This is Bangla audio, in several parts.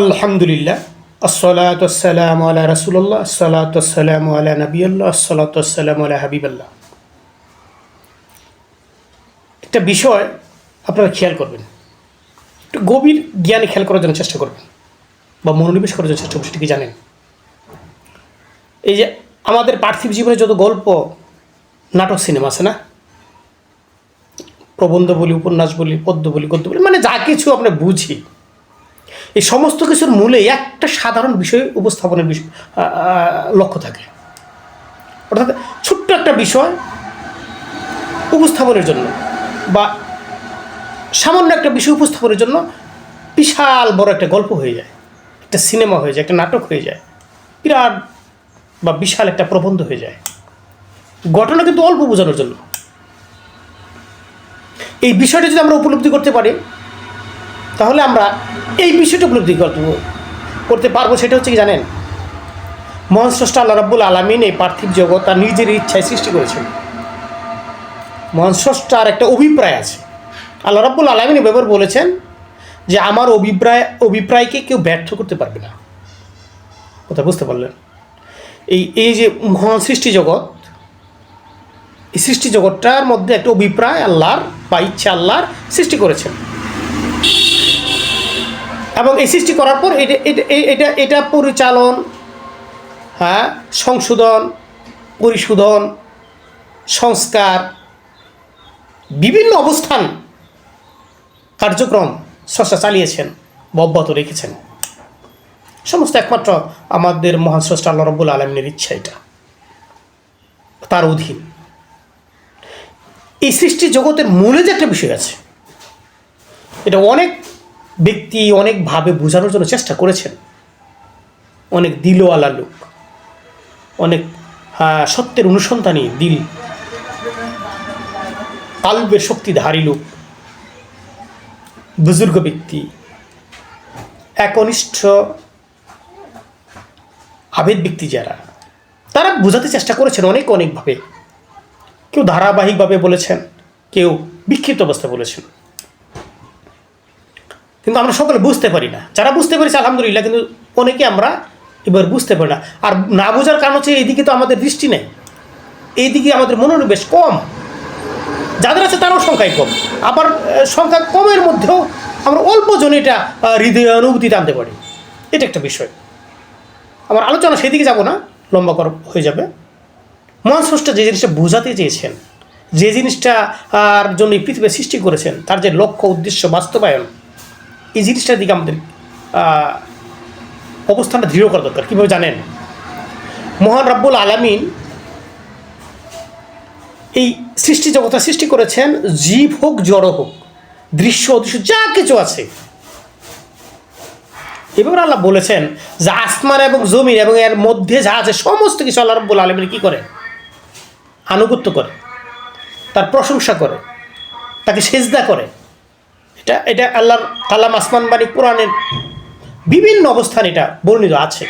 আলহামদুলিল্লাহ, আসসালাত আসসালাম আলা রাসুল্লাহ আসসালাত আসসালাম আলা নবীল্লাহ আসসালাত আসসালাম আলা হাবিবাল্লাহ। একটা বিষয় আপনারা খেয়াল করবেন, একটু গভীর জ্ঞানে খেয়াল করার জন্য চেষ্টা করবেন, বা মনোনিবেশ করার জন্য চেষ্টা করবেন, সেটা কি জানেন? এই যে আমাদের পার্থিব জীবনে যত গল্প, নাটক, সিনেমা আছে না? প্রবন্ধ বলি, উপন্যাস বলি, পদ্য বলি, গদ্য বলি মানে যা কিছু আমরা বুঝি এই সমস্ত কিছুর মূলে একটা সাধারণ বিষয় উপস্থাপনের বিষয় লক্ষ্য থাকে। অর্থাৎ ছোট্ট একটা বিষয় উপস্থাপনের জন্য বা সামান্য একটা বিষয় উপস্থাপনের জন্য বিশাল বড় একটা গল্প হয়ে যায়, একটা সিনেমা হয়ে যায়, একটা নাটক হয়ে যায়, বিরাট বা বিশাল একটা প্রবন্ধ হয়ে যায়। ঘটনা কিন্তু অল্প বোঝানোর জন্য। এই বিষয়টা যদি আমরা উপলব্ধি করতে পারি তাহলে আমরা এই বিষয়টা উপলব্ধি করতে পারব, সেটা হচ্ছে কি জানেন? মহান স্রষ্টা আল্লাহ রাব্বুল আলমিন এই পার্থিব জগৎ তার নিজের ইচ্ছায় সৃষ্টি করেছেন। মহান স্রষ্টার একটা অভিপ্রায় আছে। আল্লাহ রাব্বুল আলমিন এবার বলেছেন যে, আমার অভিপ্রায়, অভিপ্রায়কে কেউ ব্যর্থ করতে পারবে না। কথা বুঝতে পারলেন? এই এই যে মহান সৃষ্টি জগৎ, এই সৃষ্টি জগৎটার মধ্যে একটা অভিপ্রায় আল্লাহর বা ইচ্ছা আল্লাহর সৃষ্টি করেছেন। এবং এই সৃষ্টি করার পর এটা এটা এটা পরিচালন হ্যাঁ সংশোধন, পরিশোধন, সংস্কার, বিভিন্ন অবস্থান কার্যক্রম স্রষ্টা চালিয়েছেন, অব্যাহত রেখেছেন। সমস্ত একমাত্র আমাদের মহান স্রষ্টা আল্লাহ রব্বুল ইচ্ছা এটা। তার অধীন। এই সৃষ্টি জগতের মূলে যে একটা বিষয় আছে, এটা অনেক ব্যক্তি অনেকভাবে বোঝানোর জন্য চেষ্টা করেছেন। অনেক দিলওয়ালা লোক। অনেক আহ, সত্যের অনুসন্ধানী দিল। কালবের শক্তিধারী লোক। বুজুর্গ ব্যক্তি। একনিষ্ঠ আবেদ ব্যক্তি যারা। তারা বোঝাতে চেষ্টা করেছেন অনেক অনেকভাবে। কেউ ধারাবাহিকভাবে বলেছেন কেউ বিক্ষিপ্ত অবস্থায় বলেছেন। কিন্তু আমরা সকলে বুঝতে পারি না। যারা বুঝতে পেরেছি, আলহামদুলিল্লাহ, কিন্তু অনেকে আমরা এবার বুঝতে পারি না। আর না বোঝার কারণ হচ্ছে, এইদিকে তো আমাদের দৃষ্টি নেই। এইদিকে আমাদের মনোনিবেশ কম। যাদের আছে, তারাও সংখ্যায় কম। আবার সংখ্যা কমের মধ্যেও আমরা অল্প জন এটা হৃদয় অনুভূতিতে আনতে পারি। এটা একটা বিষয়। আমার আলোচনা সেই দিকে যাব না, লম্বা কর, হয়ে যাবে। মহান স্রষ্টা যে জিনিসটা বোঝাতে চেয়েছেন, যে জিনিসটা আর জন্য পৃথিবী সৃষ্টি করেছেন, তার যে লক্ষ্য, উদ্দেশ্য, বাস্তবায়ন এই জিনিসটার দিকে আমাদের অবস্থানটা দৃঢ় করা দরকার। কীভাবে জানেন? মহান রাব্বুল আলামিন এই সৃষ্টি জগৎটা সৃষ্টি করেছেন জীব হোক, জড় হোক, দৃশ্য, অদৃশ্য, যা কিছু আছে। এবার আল্লাহ বলেছেন যে আসমান এবং জমিন এবং এর মধ্যে যা আছে, সমস্ত কিছু আল্লাহ রব্বুল আলমিন কী করে? আনুগত্য করে, তার প্রশংসা করে, তাকে সেজদা করে। এটা এটা আল্লাহর কালাম আসমান বাণী কোরআনের বিভিন্ন অবস্থান এটা বর্ণিত আছে।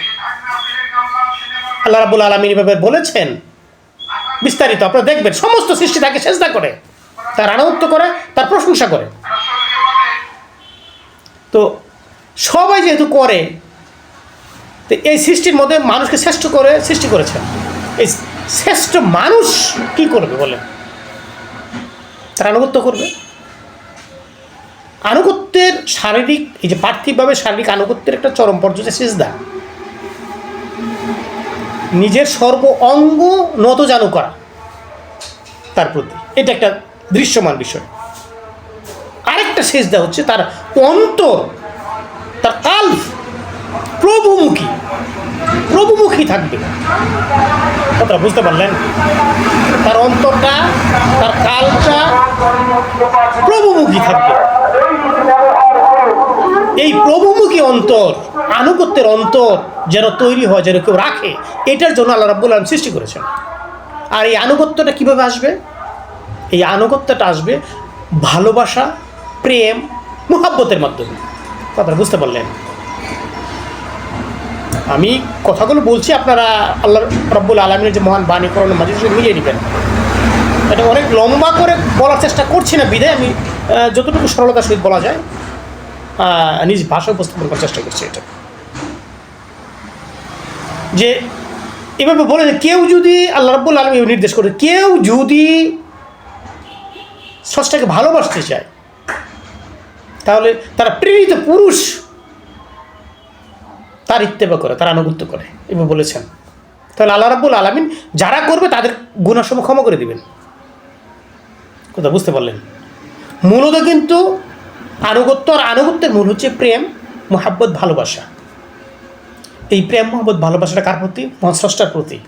আল্লাহ রাবুল আলমিন এভাবে বলেছেন। বিস্তারিত আপনারা দেখবেন, সমস্ত সৃষ্টি তাকে চেষ্টা করে, তার আনন্দ করে, তার প্রশংসা করে। তো সবাই যেহেতু করে, তো এই সৃষ্টির মধ্যে মানুষকে শ্রেষ্ঠ করে, সৃষ্টি করেছেন। এই শ্রেষ্ঠ মানুষ কি করবে বলেন? তার আনুগত্য করবে? আনুগত্যের শারীরিক, এই যে পার্থিবভাবে শারীরিক আনুগত্যের একটা চরম পর্যায়ে সিজদা। নিজের সর্ব অঙ্গ নত জানু করা তার প্রতি। এটা একটা দৃশ্যমান বিষয়। আরেকটা সেজদা হচ্ছে তার অন্তর, তার কাল প্রভুমুখী প্রভুমুখী থাকবে। কথা বুঝতে পারলেন? তার অন্তরটা, তার কালটা প্রভুমুখী থাকবে। এই প্রভুমুখী অন্তর, আনুগত্যের অন্তর যেন তৈরি হয়, যেন কেউ রাখে, এটার জন্য আল্লাহ রাব্বুল আলম সৃষ্টি করেছেন। আর এই আনুগত্যটা কীভাবে আসবে? এই আনুগত্যটা আসবে ভালোবাসা, প্রেম, মোহাব্বতের মাধ্যমে। কথাটা বুঝতে পারলেন? আমি কথাগুলো বলছি, আপনারা আল্লাহ রব্বুল আলমিনের যে মহান বাণী করণ মাঝে মিলিয়ে নেবেন। এটা অনেক লম্বা করে বলার চেষ্টা করছি না বিধায় আমি যতটুকু সরলতার সহিত বলা যায়। নিজ ভাষা উপস্থাপন করার চেষ্টা করছে এটা। যে এভাবে বলে যে কেউ যদি আল্লাহ রব্বুল আলম নির্দেশ করে, কেউ যদি স্রষ্টাকে ভালোবাসতে চায়, তাহলে তারা প্রেরিত পুরুষ তার ইত্তেবা করে, তার আনুগত্য করে, এভাবে বলেছেন। তাহলে আল্লাহ রাব্বুল আলমিন যারা করবে তাদের গুণাসমূহ ক্ষমা করে দিবেন। কথা বুঝতে পারলেন? মূলত কিন্তু আনুগত্য আর আনুগত্যের মূল হচ্ছে প্রেম, মোহাব্বত, ভালোবাসা। এই প্রেম মোহাম্মদ ভালোবাসাটা কার প্রতি? মহাস্রষ্টার প্রতি।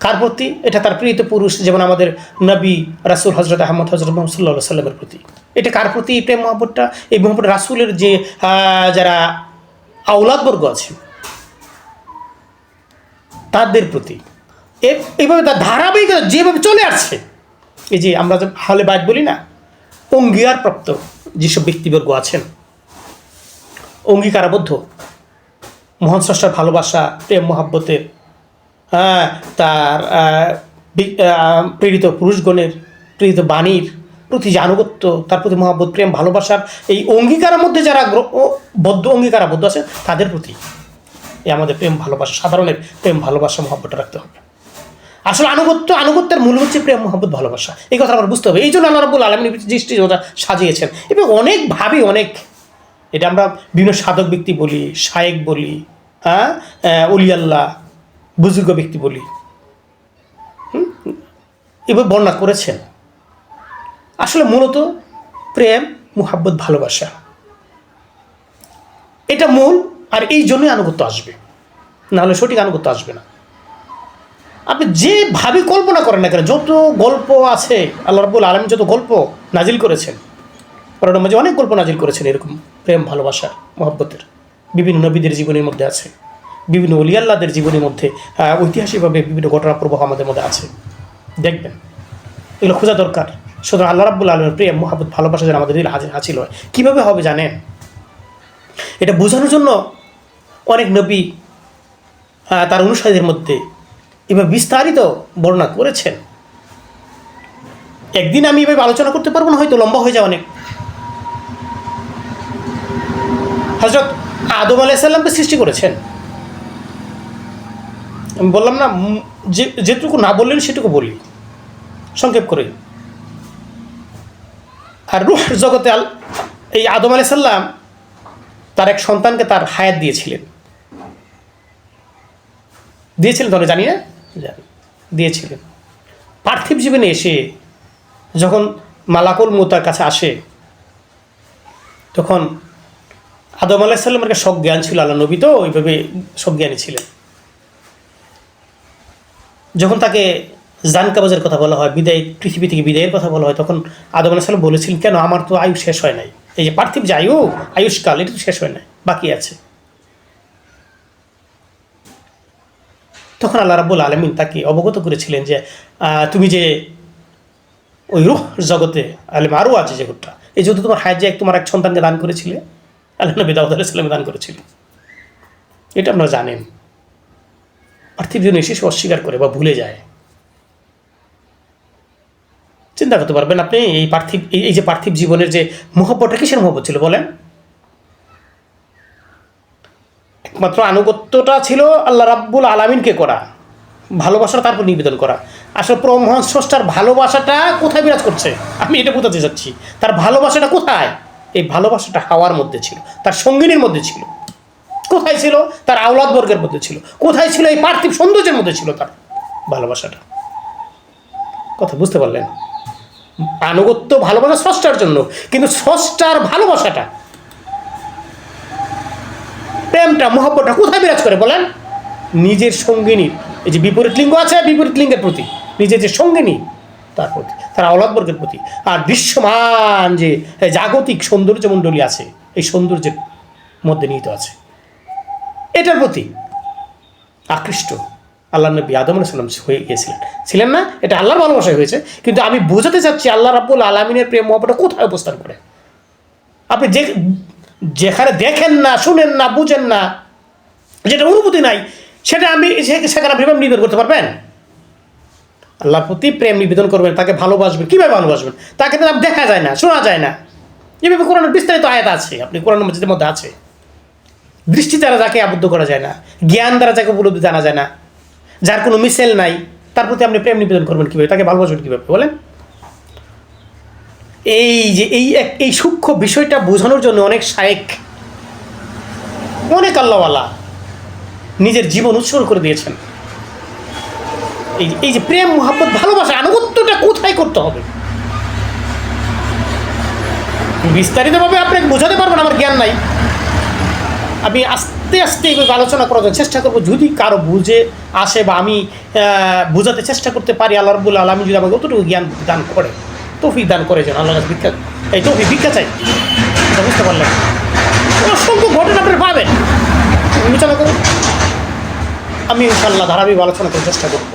কার প্রতি? এটা তার প্রিয়ত পুরুষ, যেমন আমাদের নবী রাসুল হজরত আহমদ হজরত মোহাম্মদ সাল্লামের প্রতি। এটা কার প্রতি এই প্রেম মোহাম্মদটা এই মোহাম্মদ রাসুলের যে যারা আউলাদবর্গ আছে, তাদের প্রতি। এইভাবে তার ধারাবাহিকতা যেভাবে চলে আসছে, এই যে আমরা যে হলে বাইট বলি না অঙ্গীকারপ্রাপ্ত যেসব ব্যক্তিবর্গ আছেন, অঙ্গীকারাবদ্ধ, মহান স্রষ্টার ভালোবাসা, প্রেম, মহাব্বতের হ্যাঁ তার প্রেরিত পুরুষগণের, প্রেরিত বাণীর প্রতি যে আনুগত্য, তার প্রতি মহাব্বত, প্রেম, ভালোবাসার এই অঙ্গীকারের মধ্যে যারা বদ্ধ অঙ্গীকারাবদ্ধ আছে তাদের প্রতি এই আমাদের প্রেম, ভালোবাসা, সাধারণের প্রেম, ভালোবাসা, মহাব্বতটা রাখতে হবে। আসলে আনুগত্য আনুগত্যের মূল হচ্ছে প্রেম মহাব্বত ভালোবাসা। এই কথা আমার বুঝতে হবে। এই জন্য আল্লাহ রাবুল আলমী দৃষ্টি ওটা সাজিয়েছেন। এবং অনেকভাবে অনেক এটা আমরা বিভিন্ন সাধক ব্যক্তি বলি শায়েক বলি হ্যাঁ? আহ, অলি বুজুর্গ ব্যক্তি বলি। এভাবে বর্ণনা করেছেন। আসলে মূলত প্রেম মুহাব্বত ভালোবাসা। এটা মূল আর এই জন্যই আনুগত্য আসবে। নাহলে সঠিক আনুগত্য আসবে না। আপনি যেভাবে কল্পনা করেন না কেন, যত গল্প আছে, আল্লাহ রাবুল আলম যত গল্প নাজিল করেছেন করোনার মাঝে অনেক গল্প নাজিল করেছেন এরকম প্রেম, ভালোবাসা, মহব্বতের। বিভিন্ন নবীদের জীবনের মধ্যে আছে, বিভিন্ন অলিয়াল্লাদের জীবনের মধ্যে ঐতিহাসিকভাবে বিভিন্ন ঘটনা প্রবাহ আমাদের মধ্যে আছে। দেখবেন, এগুলো খোঁজা দরকার। সুতরাং আল্লাহ রাব্বুল আলমের প্রেম, মহাব্বত, ভালোবাসা যেন আমাদের দিল হাজির, হাসিল হয়। কীভাবে হবে জানেন? এটা বোঝানোর জন্য অনেক নবী তার অনুসারীদের মধ্যে এবার বিস্তারিত বর্ণনা করেছেন। একদিন আমি এভাবে আলোচনা করতে পারব না, হয়তো লম্বা হয়ে যায় অনেক হজরত আদম আলাইসাল্লামকে সৃষ্টি করেছেন। আমি বললাম, না যে, যেটুকু না বললেন সেটুকু বলি। সংক্ষেপ করে আর রুহ জগতে আল, এই আদম আলাইসাল্লাম তার এক সন্তানকে তার হায়াত দিয়েছিলেন। দিয়েছিলেন তো আমরা জানি না। দিয়েছিলেন। পার্থিব জীবনে এসে যখন মালাকুল মুতার কাছে আসে, তখন আদম আলাহিসাল্লামের কাছে সব জ্ঞান ছিল আল্লাহ নবী তো ওইভাবে সব জ্ঞানী ছিলেন। যখন তাকে জান কাবাজের কথা বলা হয়, বিদায়, পৃথিবী থেকে বিদায়ের কথা বলা হয়, তখন আদম আলাহিসাল্লাম বলেছিলেন, কেন? আমার তো আয়ু শেষ হয় নাই। এই যে পার্থিব যে আয়ু, আয়ুষ্কাল, এটা তো শেষ হয় নাই, বাকি আছে। তখন আল্লাহ রাবুল আলমিন তাকে অবগত করেছিলেন যে তুমি যে ওই রুহ জগতে আলম আরও আছে যে জগৎটা, এই যেহেতু তোমার হায়াত যে তোমার এক সন্তানকে দান করেছিলে, আল্লাহ নবী দাউদ আলাইসাল্লামে দান করেছিলেন এটা আপনারা জানেন। পার্থিব জীবনে এসে সে অস্বীকার করে বা ভুলে যায়। চিন্তা করতে পারবেন আপনি, এই পার্থিব এই- যে পার্থিব জীবনের যে মহব্বতটা কিসের মহব্বত ছিল বলেন? একমাত্র আনুগত্যটা ছিল আল্লাহ রাব্বুল আলামিনকে করা, ভালোবাসাটা তারপর নিবেদন করা। আসলে ব্রহ্মণ স্রষ্টার ভালোবাসাটা কোথায় বিরাজ করছে? আমি এটা বোঝাতে চাচ্ছি, তার ভালোবাসাটা কোথায়? এই ভালোবাসাটা হাওয়ার মধ্যে ছিল, তার সঙ্গিনীর মধ্যে ছিল। কোথায় ছিল? তার আওলাদ বর্গের মধ্যে ছিল। কোথায় ছিল এই পার্থিব সৌন্দর্যের মধ্যে ছিল তার ভালোবাসাটা? কথা বুঝতে পারলেন? আনুগত্য ভালোবাসা স্রষ্টার জন্য, কিন্তু স্রষ্টার ভালোবাসাটা প্রেমটা, মহব্বতটা কোথায় বিরাজ করে বলেন? নিজের সঙ্গিনীর এই যে বিপরীত লিঙ্গ আছে, বিপরীত লিঙ্গের প্রতি। নিজের যে সঙ্গিনী, তার প্রতি, তার আওলাদবর্গের প্রতি। আর দৃশ্যমান যে জাগতিক সৌন্দর্য মণ্ডলী আছে, এই সৌন্দর্যের মধ্যে নিহিত আছে। এটার প্রতি আকৃষ্ট আল্লাহ নবী আদম আলাইসাল্লাম হয়ে গিয়েছিলেন। ছিলেন না, এটা আল্লাহর ভালোবাসায় হয়েছে, কিন্তু আমি বোঝাতে চাচ্ছি আল্লাহ রাব্বুল আলমিনের প্রেম, মহব্বতটা কোথায় অবস্থান করে? আপনি যে যেখানে দেখেন না, শুনেন না, বুঝেন না, যেটা অনুভূতি নাই, সেটা আমি সেখানে আপনি নিবেদন করতে পারবেন? আল্লাহর প্রতি প্রেম নিবেদন করবেন, তাকে ভালোবাসবেন। কীভাবে ভালোবাসবেন? তাকে তো দেখা যায় না, শোনা যায় না। এভাবে কোরআনের বিস্তারিত আয়াত আছে, আপনি কোরআন মসজিদের মধ্যে আছে। দৃষ্টি দ্বারা যাকে আবদ্ধ করা যায় না, জ্ঞান দ্বারা যাকে উপলব্ধি জানা যায় না, যার কোনো মিসেল নাই, তার প্রতি আপনি প্রেম নিবেদন করবেন কীভাবে? তাকে ভালোবাসবেন কীভাবে? বলেন। এই যে এই এক- এই সূক্ষ্ম বিষয়টা বোঝানোর জন্য অনেক শায়েক অনেক আল্লাহওয়ালা নিজের জীবন উৎসর্গ করে দিয়েছেন। এই এই যে প্রেম মোহাম্মত ভালোবাসা, আনুগত্যটা কোথায় করতে হবে? বিস্তারিতভাবে আপনাকে বোঝাতে পারবেন আমার জ্ঞান নাই। আমি আস্তে আস্তে এগুলো আলোচনা করার জন্য চেষ্টা করব। যদি কারও বুঝে, আসে বা আমি বোঝাতে চেষ্টা করতে পারি, আল্লাহ রবুল আলমী যদি আমাকে অতটুকু জ্ঞান দান করে। তৌফিক দান করেছেন আল্লাহ কাছে ভিক্ষা এই তৌফিক ভিক্ষা চাই। বুঝতে পারলেন অসংখ্য ঘটনা আপনি পাবেন। বিবেচনা করুন আমি ইনশাল্লাহ ধারাবাহিক আলোচনা করার চেষ্টা করব।